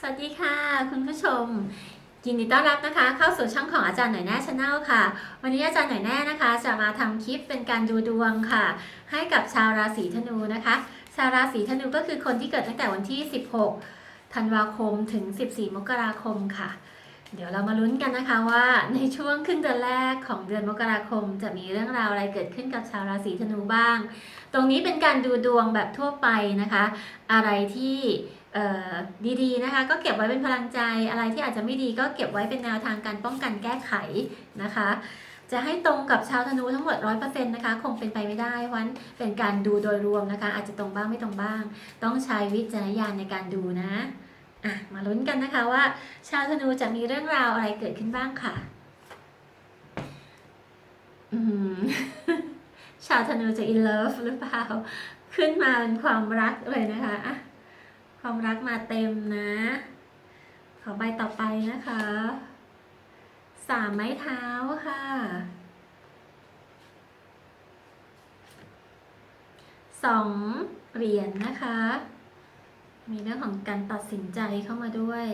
สวัสดีค่ะ คุณผู้ชม ยินดีต้อนรับนะคะ เข้าสู่ช่องของอาจารย์หน่อยแน่ชาแนลค่ะ วันนี้อาจารย์หน่อยแน่นะคะ จะมาทำคลิปเป็นการดูดวงค่ะ ให้กับชาวราศีธนูนะคะชาวราศีธนูก็คือคนที่เกิดตั้งแต่วันที่ 16 ธันวาคมถึง 14 มกราคมค่ะ เดี๋ยวเรามาลุ้นกันนะคะว่าในช่วงครึ่งเดือนแรกของเดือนมกราคม จะมีเรื่องราวอะไรเกิดขึ้นกับชาวราศีธนูบ้าง ตรงนี้เป็นการดูดวงแบบทั่วไปนะคะ อะไรที่ ดีๆนะคะ ก็เก็บไว้เป็นพลังใจอะไรที่อาจจะไม่ดีก็เก็บไว้เป็นแนวทางการป้องกันแก้ไขนะคะ จะให้ตรงกับชาวธนูทั้งหมด 100%นะคะคงเป็นไปไม่ได้เพราะฉะนั้นเป็นการดูโดยรวมนะคะ อาจจะตรงบ้างไม่ตรงบ้าง ต้องใช้วิจารณญาณในการดูนะะมาลุ้นกันนะคะว่า ชาวธนูจะมีเรื่องราวอะไรเกิดขึ้นบ้างค่ะชาวธนูจะ in love หรือเปล่า ขึ้นมาเป็นความรักเลยนะคะะ ความรักมาเต็มนะ ขอใบต่อไปนะคะ สามไม้เท้าค่ะสองเหรียญนะคะ มีเรื่องของการตัดสินใจเข้ามาด้วย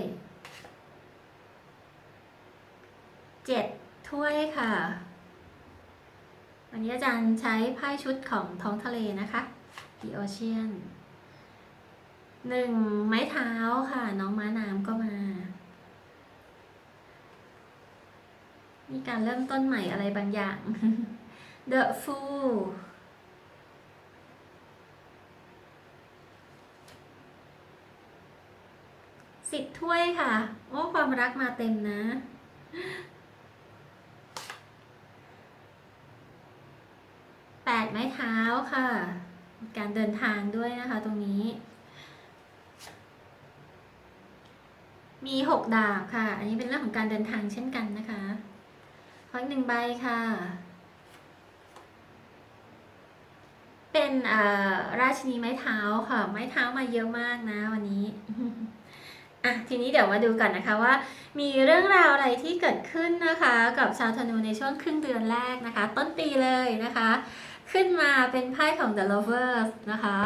เจ็ดถ้วยค่ะ วันนี้อาจารย์ใช้ไพ่ชุดของท้องทะเลนะคะ The Ocean หนึ่งไม้เท้าค่ะ น้องม้าน้ำก็มา มีการเริ่มต้นใหม่อะไรบางอย่าง The Fool สิบถ้วยค่ะ โอ้ความรักมาเต็มนะแปดไม้เท้าค่ะ การเดินทางด้วยนะคะตรงนี้ มีหกดาบค่ะ อันนี้เป็นเรื่องของการเดินทางเช่นกันนะคะขออีกหนึ่งใบค่ะ เป็นราชินีไม้เท้าค่ะ ไม้เท้ามาเยอะมากนะวันนี้อะทีนี้เดี๋ยวมาดูกันนะคะว่า มีเรื่องราวอะไรที่เกิดขึ้นนะคะ กับชาวธนูในช่วงครึ่งเดือนแรกนะคะ ต้นปีเลยนะคะ ขึ้นมาเป็นไพ่ของ The Lovers นะคะ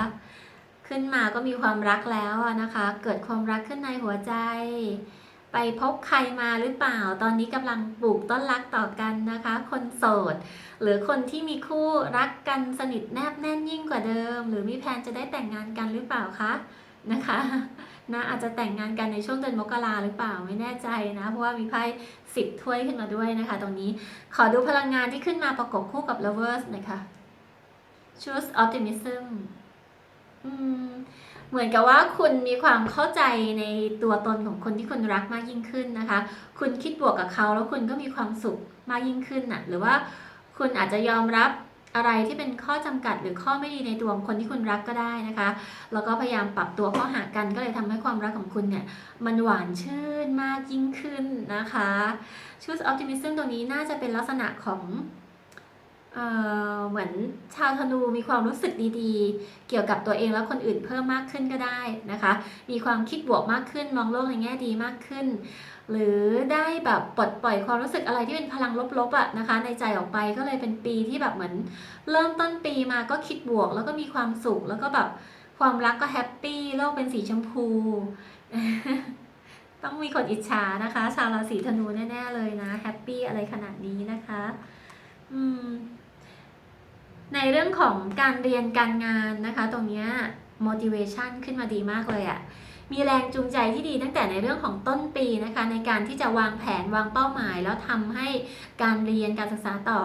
ขึ้นมาก็มีความรักแล้วนะคะ เกิดความรักขึ้นในหัวใจ ไปพบใครมาหรือเปล่า ตอนนี้กำลังปลูกต้นรักต่อกันนะคะ คนโสด หรือคนที่มีคู่รักกันสนิทแนบแน่นยิ่งกว่าเดิม หรือมีแผนจะได้แต่งงานกันหรือเปล่าคะนะคะนะอาจจะแต่งงานกันในช่วงเดือนมกราหรือเปล่าไม่แน่ใจนะ เพราะว่ามีไพ่สิบถ้วยขึ้นมาด้วยนะคะ ตรงนี้ขอดูพลังงานที่ขึ้นมาประกบคู่กับ lovers น่อยค่ะ choose optimism เหมือนกับว่าคุณมีความเข้าใจในตัวตนของคนที่คุณรักมากยิ่งขึ้นนะคะ คุณคิดบวกกับเขาแล้วคุณก็มีความสุขมากยิ่งขึ้นน่ะ หรือว่าคุณอาจจะยอมรับอะไรที่เป็นข้อจำกัดหรือข้อไม่ดีในตัวของคนที่คุณรักก็ได้นะคะ แล้วก็พยายามปรับตัวเข้าหากันก็เลยทำให้ความรักของคุณเนี่ย มันหวานชื่นมากยิ่งขึ้นนะคะชุด optimism ตัวนี้น่าจะเป็นลักษณะของ เหมือนชาวธนูมีความรู้สึกดีๆ เกี่ยวกับตัวเองและคนอื่นเพิ่มมากขึ้นก็ได้นะคะ มีความคิดบวกมากขึ้นมองโลกในแง่ดีมากขึ้น หรือได้แบบปลดปล่อยความรู้สึกอะไรที่เป็นพลังลบๆอะนะคะ ในใจออกไปก็เลยเป็นปีที่แบบเหมือน เริ่มต้นปีมาก็คิดบวก แล้วก็มีความสุขแล้วก็แบบความรักก็แฮปปี้โลกเป็นสีชมพู ต้องมีคนอิจฉานะคะ ชาวราศีธนูแน่ๆเลยนะแฮปปี้อะไรขนาดนี้นะคะ อืม ในเรื่องของการเรียนการงานนะคะ ตรงนี้ motivation ขึ้นมาดีมากเลยอะ่ะ มีแรงจูงใจที่ดีตั้งแต่ในเรื่องของต้นปีนะคะ ในการที่จะวางแผนวางเป้าหมาย แล้วทำให้การเรียนการศึกษาต่อ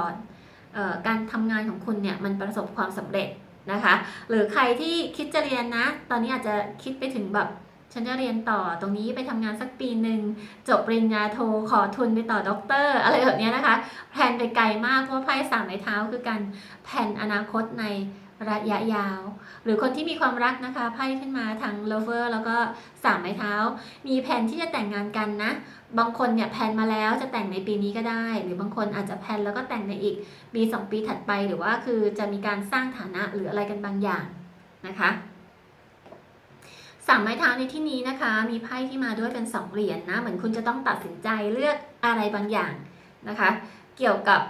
เออการทำงานของคุณเนี่ยมันประสบความสำเร็จนะคะ หรือใครที่คิดจะเรียนนะ ตอนนี้อาจจะคิดไปถึงแบบ ฉันจะเรียนต่อตรงนี้ไปทำงานสักปีหนึ่งจบปริญญาโทขอทุนไปต่อด็อกเตอร์อะไรแบบเนี้ยนะคะแผนไปไกลมากเพราะว่าไพ่สามไม้เท้าคือการแผนอนาคตในระยะยาว หรือคนที่มีความรักนะคะไพ่ขึ้นมาทาง lover แล้วก็สามไม้เท้า มีแผนที่จะแต่งงานกันนะ บางคนเนี่ยแผนมาแล้วจะแต่งในปีนี้ก็ได้ หรือบางคนอาจจะแผนแล้วก็แต่งในอีกปีสองปีถัดไป หรือว่าคือจะมีการสร้างฐานะหรืออะไรกันบางอย่างนะคะ สามไม้เท้าในที่นี้นะคะ มีไพ่ที่มาด้วยเป็นสองเหรียญนะเหมือนคุณจะต้องตัดสินใจเลือกอะไรบางอย่างนะคะ เกี่ยวกับ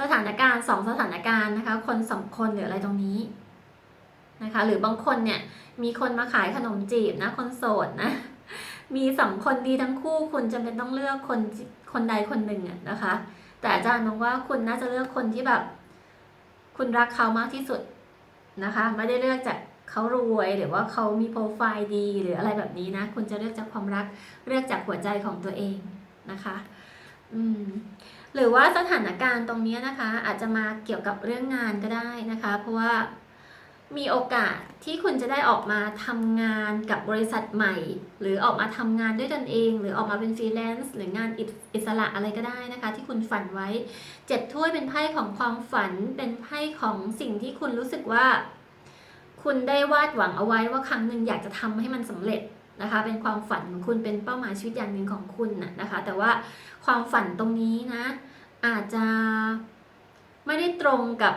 สถานการณ์สองสถานการณ์นะคะ คนสองคนหรืออะไรตรงนี้นะคะ หรือบางคนเนี่ยมีคนมาขายขนมจีบนะ คนโสดนะมีสองคนดีทั้งคู่คุณจำเป็นต้องเลือกคนคนใดคนหนึ่งอะนะคะ แต่อาจารย์มองว่าคุณน่าจะเลือกคนที่แบบ คุณรักเขามากที่สุดนะคะ ไม่ได้เลือกจาก เขารวยหรือว่าเขามีโปรไฟล์ดีหรืออะไรแบบนี้นะคุณจะเลือกจากความรักเลือกจากหัวใจของตัวเองนะคะอืมหรือว่าสถานการณ์ตรงนี้นะคะ อาจจะมาเกี่ยวกับเรื่องงานก็ได้นะคะ เพราะว่ามีโอกาสที่คุณจะได้ออกมาทำงานกับบริษัทใหม่ หรือออกมาทำงานด้วยตนเอง หรือออกมาเป็นฟรีแลนซ์หรืองานอิสระอะไรก็ได้นะคะ ที่คุณฝันไว้เจ็ดถ้วยเป็นไพ่ของความฝันเป็นไพ่ของสิ่งที่คุณรู้สึกว่า คุณได้วาดหวังเอาไว้ว่าครั้งหนึ่งอยากจะทำให้มันสำเร็จนะคะ เป็นความฝันของคุณเป็นเป้าหมายชีวิตอย่างหนึ่งของคุณน่ะนะคะ แต่ว่าความฝันตรงนี้นะอาจจะไม่ได้ตรงกับ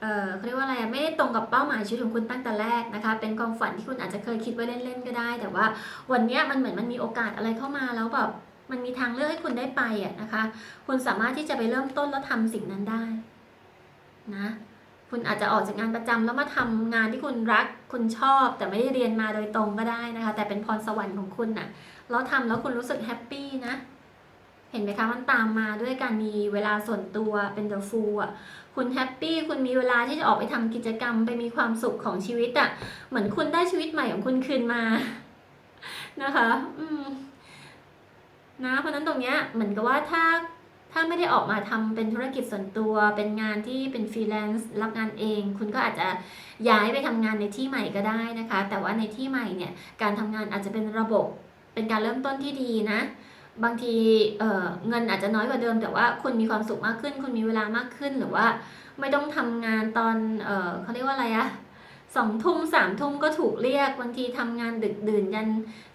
เออเขาเรียกว่าอะไรไม่ได้ตรงกับเป้าหมายชีวิตของคุณตั้งแต่แรกนะคะ เป็นความฝันที่คุณอาจจะเคยคิดไว้เล่นๆก็ได้ แต่ว่าวันนี้มันเหมือนมันมีโอกาสอะไรเข้ามาแล้วแบบมันมีทางเลือกให้คุณได้ไปอะนะคะ คุณสามารถที่จะไปเริ่มต้นแล้วทำสิ่งนั้นได้นะ คุณอาจจะออกจากงานประจำแล้วมาทำงานที่คุณรักคุณชอบ แต่ไม่ได้เรียนมาโดยตรงก็ได้นะคะ แต่เป็นพรสวรรค์ของคุณน่ะแล้วทำแล้วคุณรู้สึกแฮปปี้นะเห็นไหมคะมันตามมาด้วยการมีเวลาส่วนตัวเป็นเดอะฟูลอะคุณแฮปปี้คุณมีเวลาที่จะออกไปทำกิจกรรมไปมีความสุขของชีวิตอะ่ะเหมือนคุณได้ชีวิตใหม่ของคุณคืนมานะคะ อืมนะเพราะนั้นตรงเนี้ยเหมือนกับว่าถ้า ถ้าไม่ได้ออกมาทำเป็นธุรกิจส่วนตัว เป็นงานที่เป็นฟรีแลนซ์รับงานเอง คุณก็อาจจะย้ายไปทำงานในที่ใหม่ก็ได้นะคะ แต่ว่าในที่ใหม่เนี่ยการทำงานอาจจะเป็นระบบเป็นการเริ่มต้นที่ดีนะบางทีเเงินอาจจะน้อยกว่าเดิม แต่ว่าคุณมีความสุขมากขึ้น คุณมีเวลามากขึ้นหรือว่าไม่ต้องทำงานตอนเอเขาเรียกว่าอะไรอะ สองทุ่มสามทุ่มก็ถูกเรียกบางทีทำงานดึกดื่นยัน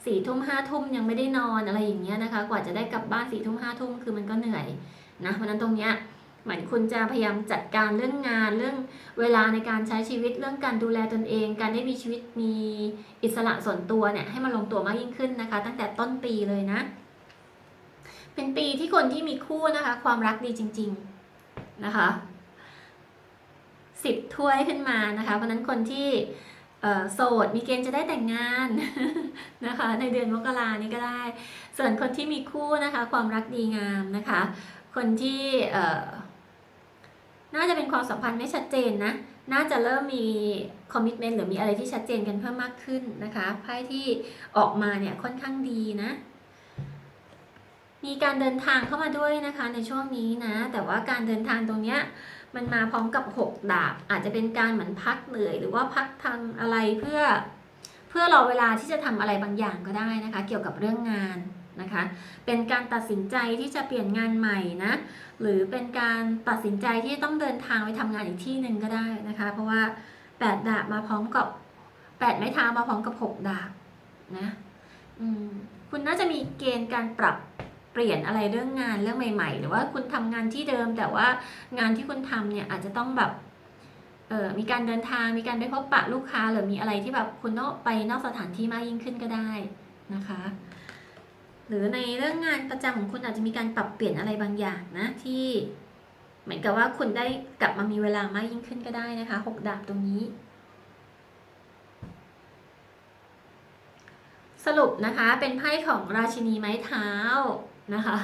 สี่ทุ่มห้าทุ่มยังไม่ได้นอนอะไรอย่างเงี้ยนะคะ กว่าจะได้กลับบ้านสี่ทุ่มห้าทุ่มคือมันก็เหนื่อยนะเพราะฉะนั้นตรงเนี้ยเหมือนคุณจะพยายามจัดการเรื่องงานเรื่องเวลาในการใช้ชีวิตเรื่องการดูแลตนเอง การได้มีชีวิตมีอิสระส่วนตัวเนี่ยให้มันลงตัวมากยิ่งขึ้นนะคะ ตั้งแต่ต้นปีเลยนะ เป็นปีที่คนที่มีคู่นะคะ ความรักดีจริง ๆนะคะ สิบถ้วยขึ้นมานะคะ เพราะนั้นคนที่โสดมีเกณฑ์จะได้แต่งงานนะคะ ในเดือนมกรานี้ก็ได้ ส่วนคนที่มีคู่นะคะ ความรักดีงามนะคะ คนที่น่าจะเป็นความสัมพันธ์ไม่ชัดเจนนะน่าจะเริ่มมีคอมมิชเมนต์หรือมีอะไรที่ชัดเจนกันเพิ่มมากขึ้นนะคะไพ่ที่ออกมาเนี่ยค่อนข้างดีนะ มีการเดินทางเข้ามาด้วยนะคะในช่วงนี้นะ แต่ว่าการเดินทางตรงเนี้ย มันมาพร้อมกับหกดาบ อาจจะเป็นการเหมือนพักเหนื่อย หรือว่าพักทำอะไรเพื่อ เพื่อรอเวลาที่จะทำอะไรบางอย่างก็ได้นะคะ เกี่ยวกับเรื่องงานนะคะ เป็นการตัดสินใจที่จะเปลี่ยนงานใหม่นะหรือเป็นการตัดสินใจที่ต้องเดินทางไปทำงานอีกที่หนึ่งก็ได้นะคะ เพราะว่าแปดดาบมาพร้อมกับแปดไม้เท้ามาพร้อมกับหกดาบนะคุณน่าจะมีเกณฑ์การปรับ เปลี่ยนอะไรเรื่องงานเรื่องใหม่ ๆ หรือว่าคุณทำงานที่เดิม แต่ว่างานที่คุณทำเนี่ยอาจจะต้องแบบเออมีการเดินทางมีการไปพบปะลูกค้า หรือมีอะไรที่แบบคุณต้องไปนอกสถานที่มากยิ่งขึ้นก็ได้นะคะ หรือในเรื่องงานประจำของคุณอาจจะมีการปรับเปลี่ยนอะไรบางอย่างนะที่เหมือนกับว่าคุณได้กลับมามีเวลามากยิ่งขึ้นก็ได้นะคะหกดาบตรงนี้สรุปนะคะเป็นไพ่ของราชินีไม้เท้า นะคะ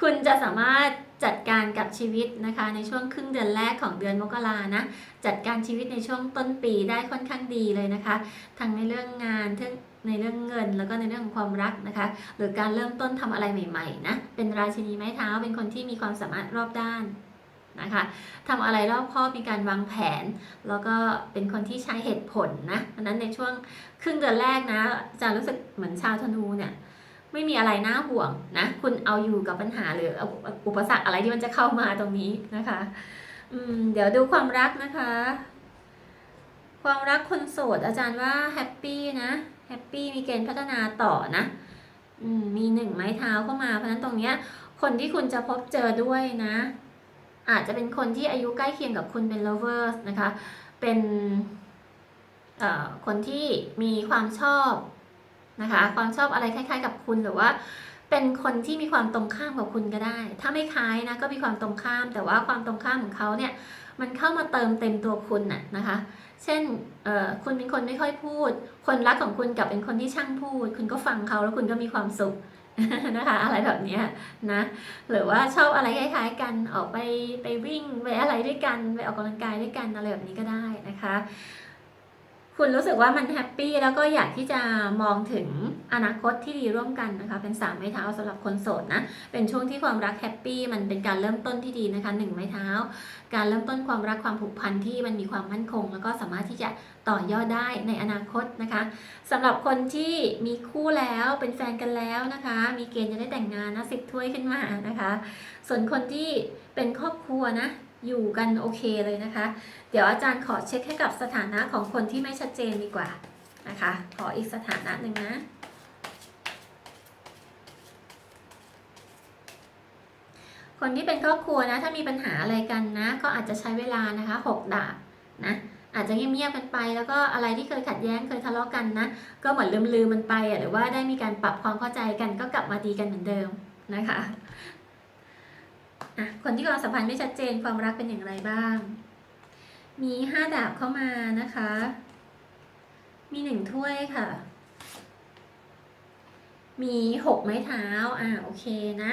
คุณจะสามารถจัดการกับชีวิตนะคะในช่วงครึ่งเดือนแรกของเดือนมกรานะ จัดการชีวิตในช่วงต้นปีได้ค่อนข้างดีเลยนะคะ ทั้งในเรื่องงานทั้งในเรื่องเงินแล้วก็ในเรื่องของความรักนะคะ หรือการเริ่มต้นทำอะไรใหม่ๆนะเป็นราชินีไม้เท้าเป็นคนที่มีความสามารถรอบด้านนะคะทำอะไรรอบคอบมีการวางแผน แล้วก็เป็นคนที่ใช้เหตุผลนะเพราะฉะนั้นในช่วงครึ่งเดือนแรกนะจะรู้สึกเหมือนชาวธนูเนี่ย ไม่มีอะไรน่าห่วงนะคุณเอาอยู่กับปัญหาหรืออุปสรรคอะไรที่มันจะเข้ามาตรงนี้นะคะอืมเดี๋ยวดูความรักนะคะ ความรักคนโสดอาจารย์ว่าแฮปปี้นะแฮปปี้มีเกณฑ์พัฒนาต่อนะอืมมีหนึ่งไม้เท้าเข้ามาเพราะนั้นตรงเนี้ยคนที่คุณจะพบเจอด้วยนะ อาจจะเป็นคนที่อายุใกล้เคียงกับคุณเป็น lovers นะคะ เป็นคนที่มีความชอบ นะคะ ความชอบอะไรคล้าย ๆ กับคุณหรือว่า เป็นคนที่มีความตรงข้ามกับคุณก็ได้ ถ้าไม่คล้ายนะก็มีความตรงข้าม แต่ว่าความตรงข้ามของเขาเนี่ยมันเข้ามาเติมเต็มตัวคุณน่ะนะคะ เช่นคุณเป็นคนไม่ค่อยพูด คนรักของคุณกับเป็นคนที่ช่างพูด คุณก็ฟังเขาแล้วคุณก็มีความสุขนะคะอะไรแบบนี้นะหรือว่าชอบอะไรคล้ายๆกันออกไปไปวิ่งไปอะไรด้วยกันไปออกกำลังกายด้วยกันอะไรแบบนี้ก็ได้นะคะ คุณรู้สึกว่ามันแฮปปี้แล้วก็อยากที่จะมองถึงอนาคตที่ดีร่วมกันนะคะ เป็นสามไม้เท้าสำหรับคนโสดนะ เป็นช่วงที่ความรักแฮปปี้มันเป็นการเริ่มต้นที่ดีนะคะหนึ่งไม้เท้า การเริ่มต้นความรักความผูกพันที่มันมีความมั่นคง แล้วก็สามารถที่จะต่อยอดได้ในอนาคตนะคะสำหรับคนที่มีคู่แล้วเป็นแฟนกันแล้วนะคะ มีเกณฑ์จะได้แต่งงานนะสิบถ้วยขึ้นมานะคะ ส่วนคนที่เป็นครอบครัวนะ อยู่กันโอเคเลยนะคะ เดี๋ยวอาจารย์ขอเช็คให้กับสถานะของคนที่ไม่ชัดเจนดีกว่านะคะ ขออีกสถานะหนึ่งนะ คนที่เป็นครอบครัวนะถ้ามีปัญหาอะไรกันนะ ก็อาจจะใช้เวลานะคะหกดาบนะอาจจะเงียบๆกันไป แล้วก็อะไรที่เคยขัดแย้งเคยทะเลาะกันนะ ก็เหมือนลืมๆมันไปอะหรือว่าได้มีการปรับความเข้าใจกันก็กลับมาดีกันเหมือนเดิมนะคะ อะคนที่ความสัมพันธ์ไม่ชัดเจนความรักเป็นอย่างไรบ้าง มีห้าดาบเข้ามานะคะ มีหนึ่งถ้วยค่ะ มีหกไม้เท้าอ่าโอเคนะ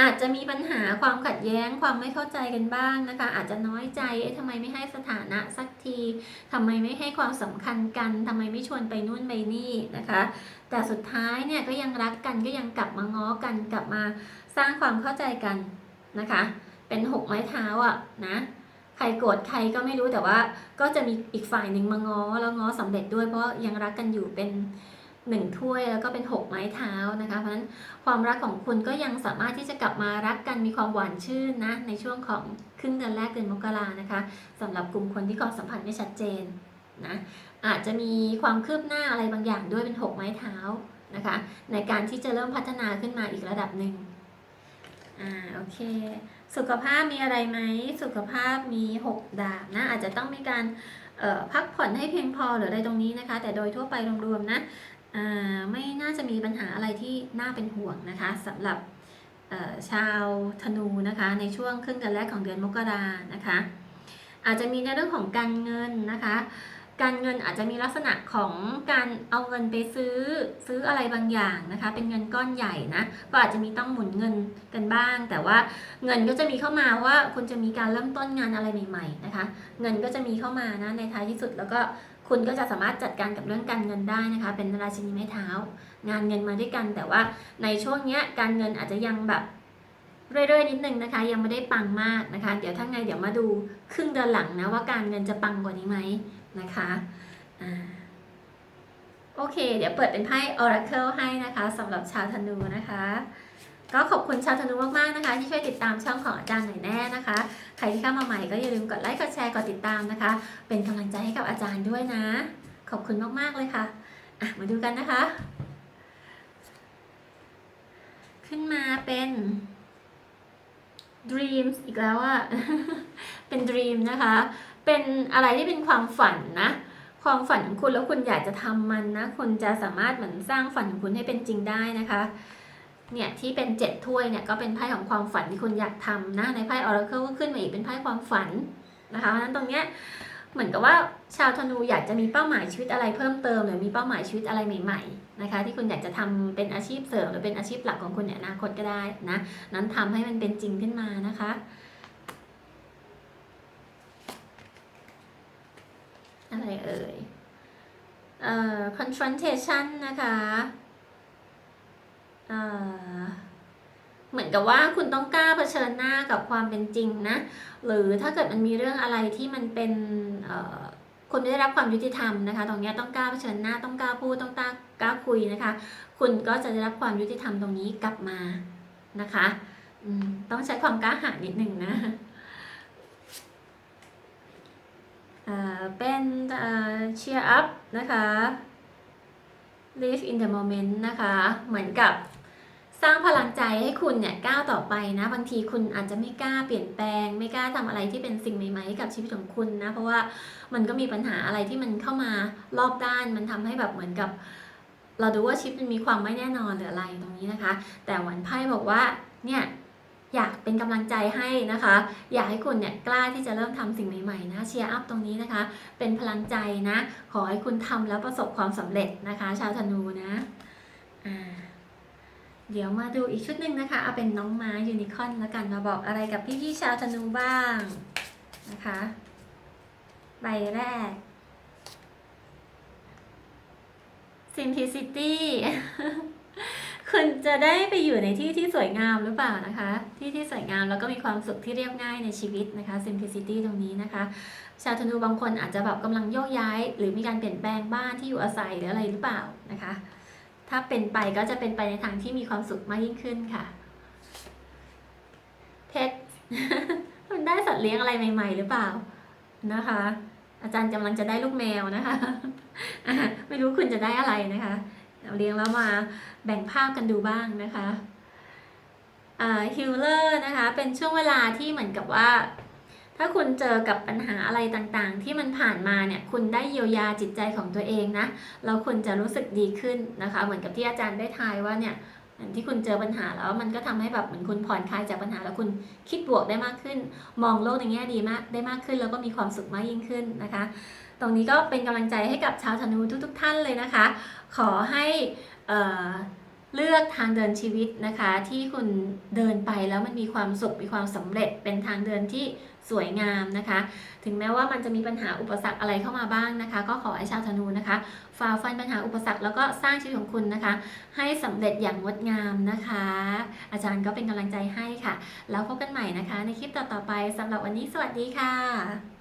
อาจจะมีปัญหาความขัดแย้งความไม่เข้าใจกันบ้างนะคะ อาจจะน้อยใจเอ๊ะทำไมไม่ให้สถานะสักทีทำไมไม่ให้ความสำคัญกันทำไมไม่ชวนไปนู่นไปนี่นะคะ แต่สุดท้ายเนี่ยก็ยังรักกันก็ยังกลับมาง้อกันกลับมาสร้างความเข้าใจกัน นะคะ เป็นหกไม้เท้าอะนะใครโกรธใครก็ไม่รู้แต่ว่าก็จะมีอีกฝ่ายหนึ่งมาง้อแล้วง้อสำเร็จด้วยเพราะยังรักกันอยู่เป็นหนึ่งถ้วยแล้วก็เป็นหกไม้เท้านะคะเพราะฉะนั้นความรักของคุณก็ยังสามารถที่จะกลับมารักกันมีความหวานชื่นนะในช่วงของครึ่งเดือนแรกเดือนมกรานะคะสำหรับกลุ่มคนที่ความสัมพันธ์ไม่ชัดเจนนะอาจจะมีความคืบหน้าอะไรบางอย่างด้วยเป็นหกไม้เท้านะคะ ในการที่จะเริ่มพัฒนาขึ้นมาอีกระดับหนึ่ง อ่าโอเค สุขภาพมีอะไรไหมสุขภาพมี 6 ดาบนะอาจจะต้องมีการพักผ่อนให้เพียงพอหรืออะไรตรงนี้นะคะ แต่โดยทั่วไปรวมๆนะอ่าไม่น่าจะมีปัญหาอะไรที่น่าเป็นห่วงนะคะสำหรับชาวธนูนะคะในช่วงครึ่งเดือนแรกของเดือนมกรานะคะ อาจจะมีในเรื่องของการเงินนะคะ การเงินอาจจะมีลักษณะของการเอาเงินไปซื้อซื้ออะไรบางอย่างนะคะ เป็นเงินก้อนใหญ่นะก็อาจจะมีต้องหมุนเงินกันบ้าง แต่ว่าเงินก็จะมีเข้ามาว่าคุณจะมีการเริ่มต้นงานอะไรใหม่ๆนะคะ เงินก็จะมีเข้ามานะในท้ายที่สุดแล้วก็คุณก็จะสามารถจัดการกับเรื่องการเงินได้นะคะ เป็นราชินีไม้เท้า งานเงินมาด้วยกัน แต่ว่าในช่วงนี้การเงินอาจจะยังแบบเรื่อยๆนิดนึงนะคะ ยังไม่ได้ปังมากนะคะ เดี๋ยวถ้าไงเดี๋ยวมาดูครึ่งเดือนหลังนะว่าการเงินจะปังกว่านี้ไหม นะคะโอเค เดี๋ยวเปิดเป็นไพ่ Oracle ให้นะคะสำหรับชาวธนูนะคะ ก็ขอบคุณชาวธนูมากๆนะคะ ที่ช่วยติดตามช่องของอาจารย์หน่อยแน่นะคะ ใครที่เข้ามาใหม่ก็อย่าลืมกดไลค์กดแชร์กดติดตามนะคะ เป็นกำลังใจให้กับอาจารย์ด้วยนะ ขอบคุณมากๆเลยค่ะะมาดูกันนะคะ ขึ้นมาเป็น dreams อีกแล้วอะเป็น dream นะคะ เป็นอะไรที่เป็นความฝันนะ ความฝันของคุณแล้วคุณอยากจะทำมันนะคุณจะสามารถเหมือนสร้างฝันของคุณให้เป็นจริงได้นะคะเนี่ยที่เป็นเจ็ดถ้วยเนี่ยก็เป็นไพ่ของความฝันที่คุณอยากทำนะในไพ่ Oracle ก็ขึ้นมาอีกเป็นไพ่ความฝันนะคะเพราะฉะนั้นตรงเนี้ยเหมือนกับว่าชาวธนูอยากจะมีเป้าหมายชีวิตอะไรเพิ่มเติม หรือมีเป้าหมายชีวิตอะไรใหม่ๆนะคะ ที่คุณอยากจะทำเป็นอาชีพเสริมหรือเป็นอาชีพหลักของคุณในอนาคตก็ได้นะนั้นทำให้มันเป็นจริงขึ้นมานะคะ อะไรเอ่ยเอ่อ confrontation นะคะเอ่อเหมือนกับว่าคุณต้องกล้าเผชิญหน้ากับความเป็นจริงนะ หรือถ้าเกิดมันมีเรื่องอะไรที่มันเป็นเอ่อคุณได้รับความยุติธรรมนะคะ ตรงนี้ต้องกล้าเผชิญหน้า ต้องกล้าพูด ต้องกล้ากล้าคุยนะคะ คุณก็จะได้รับความยุติธรรมตรงนี้กลับมานะคะ ต้องใช้ความกล้าหาญนิดหนึ่งนะ เป็นเอ่อ cheer up นะคะ live in the moment นะคะ เหมือนกับสร้างพลังใจให้คุณเนี่ยก้าวต่อไปนะ บางทีคุณอาจจะไม่กล้าเปลี่ยนแปลง ไม่กล้าทำอะไรที่เป็นสิ่งใหม่ๆให้กับชีวิตของคุณนะ เพราะว่ามันก็มีปัญหาอะไรที่มันเข้ามารอบด้าน มันทำให้แบบเหมือนกับ เราดูว่าชีวิตมันมีความไม่แน่นอนหรืออะไรตรงนี้นะคะ แต่หวันไพ่บอกว่าเนี่ย อยากเป็นกำลังใจให้นะคะ อยากให้คุณเนี่ยกล้าที่จะเริ่มทำสิ่งใหม่ๆนะเชียร์อัพตรงนี้นะคะ เป็นพลังใจนะ ขอให้คุณทำแล้วประสบความสำเร็จนะคะ ชาวธนูนะอ่าเดี๋ยวมาดูอีกชุดหนึ่งนะคะ เอาเป็นน้องม้ายูนิคอร์นแล้วกันมาบอกอะไรกับพี่ๆชาวธนูบ้างนะคะ ใบแรก simplicity คุณจะได้ไปอยู่ในที่ที่สวยงามหรือเปล่านะคะ ที่ที่สวยงามแล้วก็มีความสุขที่เรียบง่ายในชีวิตนะคะ simplicity ตรงนี้นะคะ ชาวธนูบางคนอาจจะแบบกำลังโยกย้าย หรือมีการเปลี่ยนแปลงบ้านที่อยู่อาศัยหรืออะไรหรือเปล่านะคะ ถ้าเป็นไปก็จะเป็นไปในทางที่มีความสุขมากยิ่งขึ้นค่ะ เพชรมันได้สัตว์เลี้ยงอะไรใหม่ ๆ หรือเปล่านะคะ อาจารย์กำลังจะได้ลูกแมวนะคะอะไม่รู้คุณจะได้อะไรนะคะ เอาเลี้ยงแล้วมาแบ่งภาพกันดูบ้างนะคะฮิลเลอร์นะคะ เป็นช่วงเวลาที่เหมือนกับว่า ถ้าคุณเจอกับปัญหาอะไรต่างๆ ที่มันผ่านมาเนี่ยคุณได้เยียวยาจิตใจของตัวเองนะแล้วคุณจะรู้สึกดีขึ้นนะคะ เหมือนกับที่อาจารย์ได้ทายว่าเนี่ยที่คุณเจอปัญหาแล้วมันก็ทำให้แบบเหมือนคุณผ่อนคลายจากปัญหาแล้วคุณคิดบวกได้มากขึ้น มองโลกในแง่ดีมากได้มากขึ้น แล้วก็มีความสุขมากยิ่งขึ้นนะคะ ตรงนี้ก็เป็นกำลังใจให้กับชาวธนูทุกๆท่านเลยนะคะ ขอให้เอ่อเลือกทางเดินชีวิตนะคะ ที่คุณเดินไปแล้วมันมีความสุขมีความสำเร็จเป็นทางเดินที่สวยงามนะคะ ถึงแม้ว่ามันจะมีปัญหาอุปสรรคอะไรเข้ามาบ้างนะคะ ก็ขอให้ชาวธนูนะคะฝ่าฟันปัญหาอุปสรรคแล้วก็สร้างชีวิตของคุณนะคะ ให้สำเร็จอย่างงดงามนะคะ อาจารย์ก็เป็นกำลังใจให้ค่ะ แล้วพบกันใหม่นะคะ ในคลิปต่อๆไปสำหรับวันนี้สวัสดีค่ะ